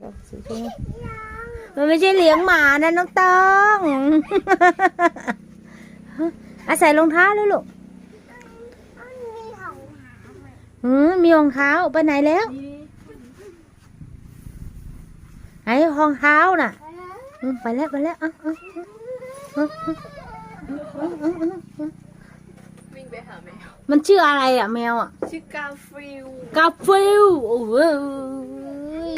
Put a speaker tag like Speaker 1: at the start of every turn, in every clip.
Speaker 1: มันไม่ใช่เลี้ยงหมานะน้องตองอาศัยรองเท้าเลยลูกอืมมีรองเท้าไปไหนแล้วไหนรองเท้าน่ะไปแล้วไปแล้วอะอะ
Speaker 2: มว
Speaker 1: มันชื่ออะไรอะแมวอะ
Speaker 2: ชื่อกาฟิล
Speaker 1: กาฟิล โอ้ย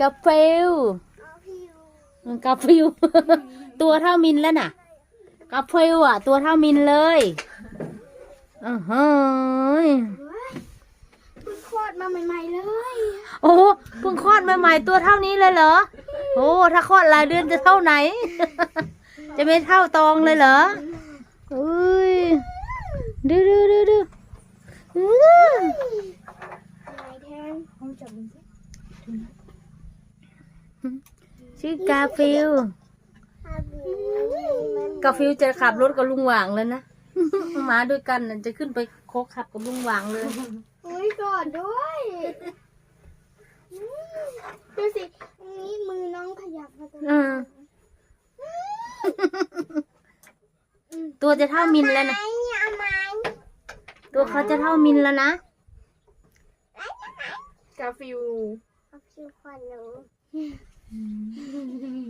Speaker 1: กาฟิลกาฟิลตัวเท่ามินแล้วน่ะกาฟิลอะ ตัวเท่ามินเลยอือฮึย
Speaker 3: เพิ่งคลอดมาใหม่ๆเลย
Speaker 1: โอ้เพิ่งคลอดใหม่ๆตัวเท่านี้เลยเหรอ โอ้ถ้าคลอดหลายเดือนจะเท่าไหน จะไม่เท่าตองเลยเหรออุ้ยดูดูดูดูอื้อ
Speaker 3: ไหนแทนเขาจับมันสิ
Speaker 1: ชื่อ กาฟิลกาฟิลจะขับรถกับลุงหว่างแล้วนะ มาด้วยกันน่ะจะขึ้นไปโคกขับกับลุงหว่างเลย
Speaker 3: อุ้ยกอดด้วยอืมดูสินี่มือน้องขยับมาตรง
Speaker 1: อื
Speaker 3: นี้
Speaker 1: มตัวจะเท่ามินแล้วนะ
Speaker 3: เอาไม้
Speaker 1: ตัวเขาจะเท่ามินแล้วนะ
Speaker 2: กาฟิล
Speaker 3: เอาคิวควันหนู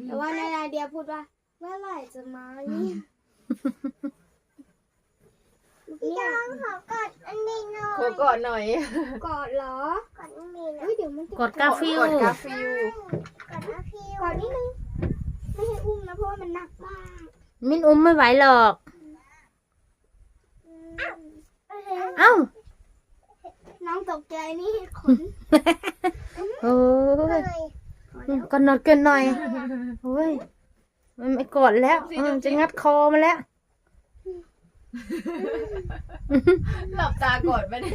Speaker 3: แต่ว่าในนาเดียพูดว่า เมื่อไหร่จะมาเนี่ยพี่น้องขอกอดอันนี้หน่อย
Speaker 2: ขอกอดหน่อย
Speaker 3: กอดเหรอ กอดอันนี้นะเฮ้ยเดี๋ยวมันจะ
Speaker 1: กดกาฟิล
Speaker 2: กอดกาฟิล
Speaker 3: กอดนะพี่กอดนิดนึงไม่ให้อุ้มนะเพราะว่ามันหนักมาก
Speaker 1: มินอุ้มไม่ไหวหรอก เอ้า
Speaker 3: น้องตกใจนี่ขน
Speaker 1: โอ้ย กอดหนอดเกินหน่อยโอ้ยมันไม่กอดแล้วเออจะงัดคอมาแล้ว
Speaker 2: หลับตากอดไปเนี่ย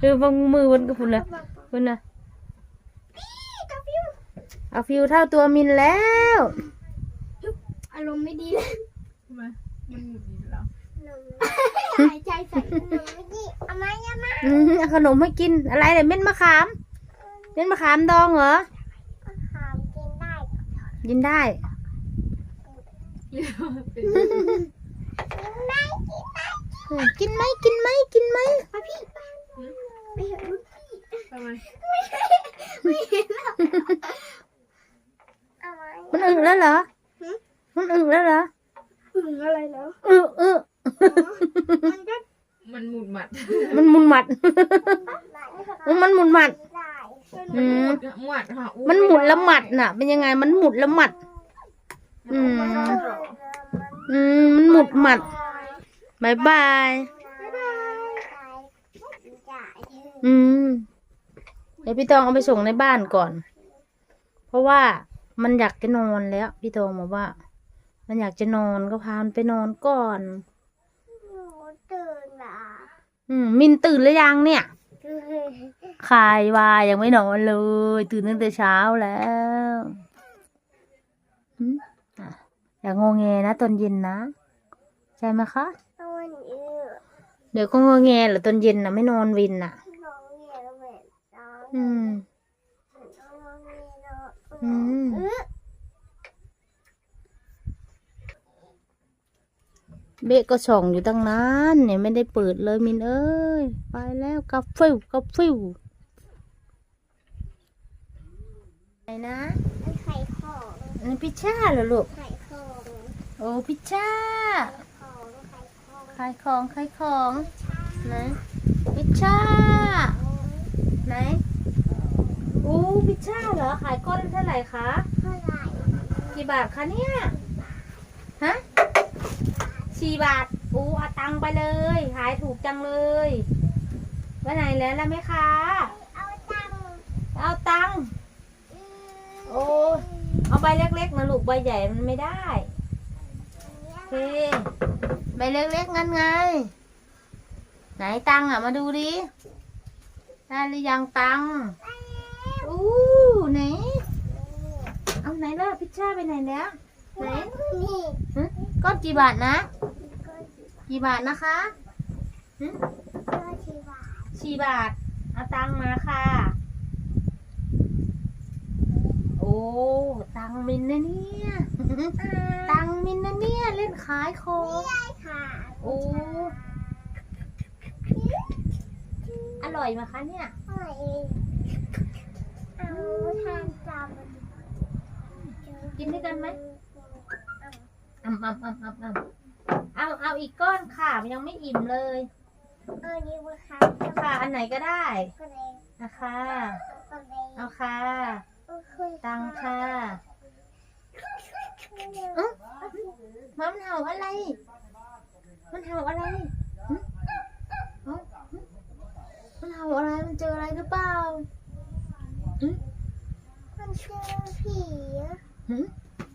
Speaker 1: คือบางมือบนกับคุณนะคุณนะเอาฟิวเท่าตัวมินแล้ว
Speaker 3: อารมณ์ไม่ดีเลย
Speaker 2: ทำไมมันหงุดหงิดแล้ว
Speaker 3: หายใจใส่ขนมไม่ดีเอามาอย่ามา
Speaker 1: อืมเอาขนมให้กินอะไรเนี่ยเม็ดมะขาม เม็ดมะขามดองเหรอ
Speaker 3: หามกินได้
Speaker 1: กินได้อืมกินไหมกินไหมกินไหม
Speaker 3: ไปพี่ไปเห็นรุ่นพี่
Speaker 2: ทำไม
Speaker 3: ไม่เห็นหรอกเอามา
Speaker 1: มันอึแล้วเหรอมันอึแล้วเหรอ
Speaker 3: ถึงอะไรแล้ว
Speaker 1: อึอึ
Speaker 3: มันก็
Speaker 2: มันหมุดหมัด
Speaker 1: มันหมุนหมัด มันหมุนหมัด
Speaker 3: ได้
Speaker 1: อืม
Speaker 2: หมัดค่ะอุ๊ย
Speaker 1: มันหมุนละหมัดน่ะ เป็นยังไงมันหมุนละหมัด อืม
Speaker 2: มันเอาเหรอ
Speaker 1: อืม มันหมุดหมัดบายบาย
Speaker 3: บ๊ายบายจ่าย
Speaker 1: อืม เดี๋ยวพี่ตองเอาไปส่งในบ้านก่อน เพราะว่ามันอยากจะนอนแล้ว พี่ตองบอกว่า มันอยากจะนอนก็พามันไปนอนก่อน
Speaker 3: หนูตื่นละ
Speaker 1: อืม มินตื่นหรือยังเนี่ย คายวายังไม่นอนเลย ตื่นตั้งแต่เช้าแล้วอืมอะอย่างงงแงนะตอนเย็นนะ ใช่ไหมคะ
Speaker 3: ตอนนี้
Speaker 1: เดี๋ยวก็งงแงเหรอตอนเย็นนะไม่นอนวินน่ะ
Speaker 3: น้องเหยียบเหมือนน้อง
Speaker 1: อืม
Speaker 3: น้อง เหยียบเนาะ
Speaker 1: อืม
Speaker 3: เออ
Speaker 1: เบะก็ส่องอยู่ตั้งนานเนี่ยไม่ได้เปิดเลยมินเอ้ย ไปแล้วกาฟิวกาฟิวไหนนะ
Speaker 3: มันไข่ของ
Speaker 1: อันนี้พิชชาเหรอลูก
Speaker 3: ไข่ของ
Speaker 1: โอ้พิชชา
Speaker 3: ของไข่ของ
Speaker 1: ขายของขายของไหนพิชชาไหนโอ้พิชชาเหรอขายก้อนเท่าไหร่คะ
Speaker 3: เท่าไหร่
Speaker 1: กี่บาทคะเนี่ยฮะ สี่บาทโอ้เอาตังค์ไปเลย ขายถูกจังเลยไว้ไหนแล้วล่ะแม่ค้า
Speaker 3: เอาตังค์
Speaker 1: เอาตังค์
Speaker 3: อืม
Speaker 1: โอ้เอาใบเล็กๆนะลูกใบใหญ่มันไม่ได้โอเคใบเล็กๆงั้นไง ไหนตังค์อะมาดูดิได้หรือยังตังค์อู้ไหนเอาไหนล่ะพิชชาไปไหนแล้วไหน
Speaker 3: นี่
Speaker 1: หึก้อนกี่บาทนะ กี่บาทนะคะหึ
Speaker 3: ก็ก็ชีวา
Speaker 1: สี่บาท เอาตังค์มาค่ะ
Speaker 3: เอาตังค์มา
Speaker 1: เอาตังค์มา
Speaker 3: เอาตังค์มา
Speaker 1: สี่บาทสี่บาทเอาตังค์มาค่ะ
Speaker 3: เอาตังค์มา
Speaker 1: สี่บาทเอาตังค์มาเอาตังค์มาเอาตังค์มาเอาตังค์มางมินนะเนี่ย ตังมินนะเนี่ย เล่นขายของ
Speaker 3: ใช่ค่ะ
Speaker 1: โอ้ อร่อยไหมคะเนี่ย
Speaker 3: อร่อยเองเอาทานจาม
Speaker 1: กินด้วยกันไหมอ่ำอ่ำอ่ำอ่ำอ่ำ เอาเอาอีกก้อนค่ะมันยังไม่อิ่มเลย
Speaker 3: เออนี่ว่าค่ะ
Speaker 1: ค่ะ อันไหนก็ได้
Speaker 3: ก็เลย
Speaker 1: นะคะ
Speaker 3: ก็เลย
Speaker 1: เอาค่ะ
Speaker 3: คุย
Speaker 1: ตังค่ะ
Speaker 3: เอ้า
Speaker 1: มันเห่าอะไร มันเห่าอะไรหึเอ้าหึมันเห่าอะไรมันเจออะไรหรือเปล่าหึ
Speaker 3: มันเจอผีอะ
Speaker 1: หึ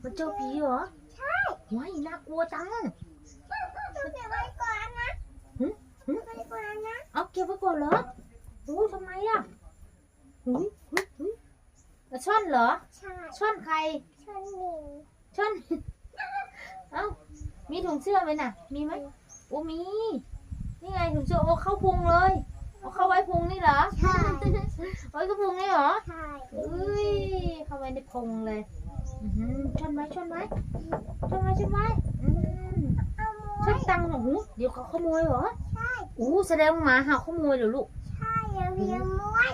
Speaker 1: มันเจอผีเหรอ
Speaker 3: ใช่
Speaker 1: ว้ายน่ากลัวจัง
Speaker 3: ต้อง เก็บไว้ก่อนนะ
Speaker 1: หึหึ
Speaker 3: เก็บไว้ก่อนนะ
Speaker 1: เอาเก็บไว้ก่อนเหรอโอ้ยทำไมอะหุยหุยหุยแล้วช่อนเหรอ
Speaker 3: ใช่
Speaker 1: ช่อนใคร
Speaker 3: ฉันหนึ่ง
Speaker 1: ช่อน เอ้า มีถุงเสื้อไหมน่ะ มีไหมโอ้มี นี่ไงถุงเสื้อโอ้เข้าพุงเลยเอาเข้าไว้พุงนี่เหรอ
Speaker 3: ใช่
Speaker 1: ไว้กระพุงนี่เหรอ
Speaker 3: ใช่
Speaker 1: เอ้ย เข้าไว้ในพุงเลยอือหือช่อนไหมช่อนไหมช่อนไหมช่อนไหมอืม
Speaker 3: เอา
Speaker 1: ช่
Speaker 3: ไว้
Speaker 1: อนตังค์เหรอหูเดี๋ยวเขาขโมยเหรอ
Speaker 3: ใช่
Speaker 1: อู้แสดงว่าหมาเห่าขโมยเหรอลูก
Speaker 3: ใช่อย่าเพียงม้วน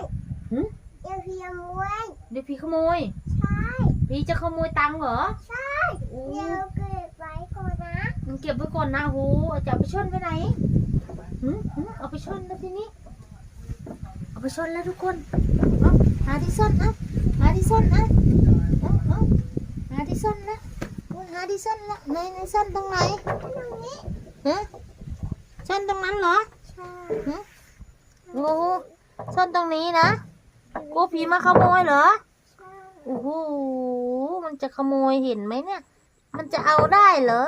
Speaker 1: หึ
Speaker 3: อย่าเพียงม้วน
Speaker 1: เดี๋ยวพี่ขโมย
Speaker 3: ใช่
Speaker 1: พี่จะขโมยตังค์เหรอ
Speaker 3: ใช่
Speaker 1: อู้
Speaker 3: เดี๋ยวเก็บไว้ก่อนนะ
Speaker 1: มันเก็บไว้ก่อนนะหูจะเอาไปช่อนไปไหนหืมหืมเอาไปช่อนแล้วทีนี้ เอาไปช่อนแล้วทุกคนเอาหาที่ซ่อนเอาหาที่ซ่อนเอาเอาเอาหาที่ซ่อนแล้วอุ๊ย หาที่ซ่อนแล้วในในซ่อนตรงไหน
Speaker 3: ตรงนี้
Speaker 1: ฮะซ่อนตรงนั้นเหรอ
Speaker 3: ใช่
Speaker 1: ฮะโอ้โหซ่อนตรงนี้นะกลัวผีมาขโมยเหรอ
Speaker 3: ใช่
Speaker 1: โอ้โหมันจะขโมยเห็นไหมเนี่ย มันจะเอาได้เหรอ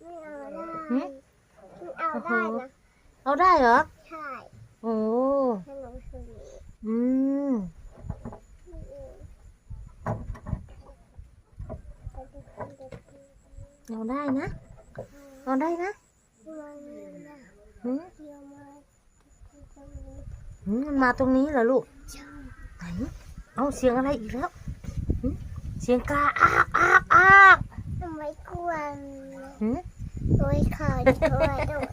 Speaker 3: ไม่เอาได้
Speaker 1: หึ
Speaker 3: ไม่เอาได้นะ
Speaker 1: เอาได้เหรอ
Speaker 3: ใช่
Speaker 1: โอ้
Speaker 3: ขนมสุนี
Speaker 1: อืม เอาได้นะเอาได้นะหืมหืมมันมาตรงนี้เหรอลูกไหนเอาเสียงอะไรอีกแล้วหืมเสียงกาอากอากอาก
Speaker 3: ทำไมกวน
Speaker 1: หืม
Speaker 3: โดยขาดโดยโดย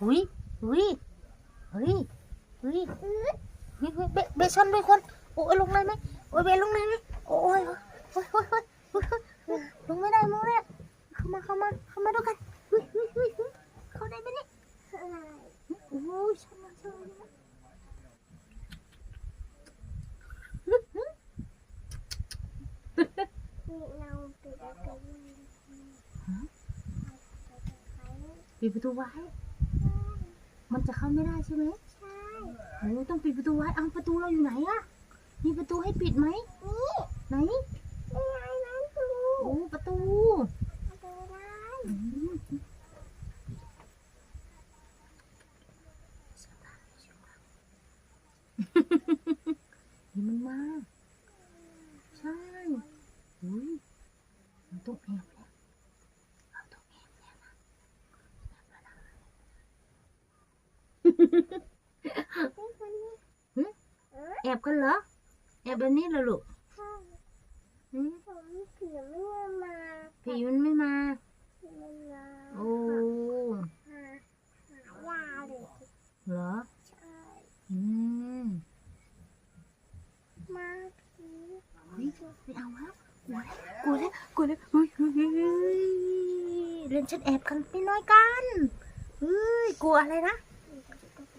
Speaker 1: หุยหุยเฮ้ยเฮ้ยเฮ้ยเฮ้ยเบเบชนด้วยคน โอ้ยลงเลยไหมโอ้ยเบลงเลยไหมโอ้ยโอ้ยโอ้ยโอ้ยโอ้ยโอ้ยลงไม่ได้มองเลยเข้ามาเข้ามาเข้ามาดูกันเฮ้ยเฮ้ยเฮ้ยเฮ้ยเข้าได้ไหมเนี่ย โอ้ยชนมาชนมา
Speaker 3: นี่เราปิดอะไร
Speaker 1: ปิดประตูไว้ มันจะเข้าไม่ได้ใช่ไหม
Speaker 3: ใช่
Speaker 1: โอ้ต้องปิดประตูไว้ เอาประตูเราอยู่ไหนอะมีประตูให้ปิดไหม
Speaker 3: นี่
Speaker 1: ไหน
Speaker 3: นี่ไงนั่นดู
Speaker 1: โอ้ประตู
Speaker 3: ดูได้
Speaker 1: อืมเห็นมันมา ใช่อุ้ยมันต้องแอบแล้วเราต้องแอบแล้วนะ แอบกันเหรอ แอบแบบนี้เหรอลูก
Speaker 3: ใช่
Speaker 1: อืม
Speaker 3: ผมเสียไม่มา
Speaker 1: ผีมันไม่มา
Speaker 3: มันมา
Speaker 1: โอ้
Speaker 3: หาหายาเลย
Speaker 1: เหรอ
Speaker 3: ใช่
Speaker 1: อืม
Speaker 3: มาผี
Speaker 1: เฮ้ยไม่เอาแล้วกลัวแล้วกลัวแล้วกลัวแล้วเฮ้ยเฮ้ยเฮ้ยเล่นฉันแอบกันไม่น้อยกันเฮ้ยกลัวอะไรนะ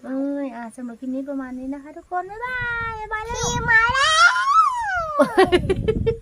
Speaker 1: เอ้ยอะสำหรับคลิปนี้ประมาณนี้นะคะ ทุกคน บ๊ายบายบ๊ายบายแล้ว
Speaker 3: มาแล้ว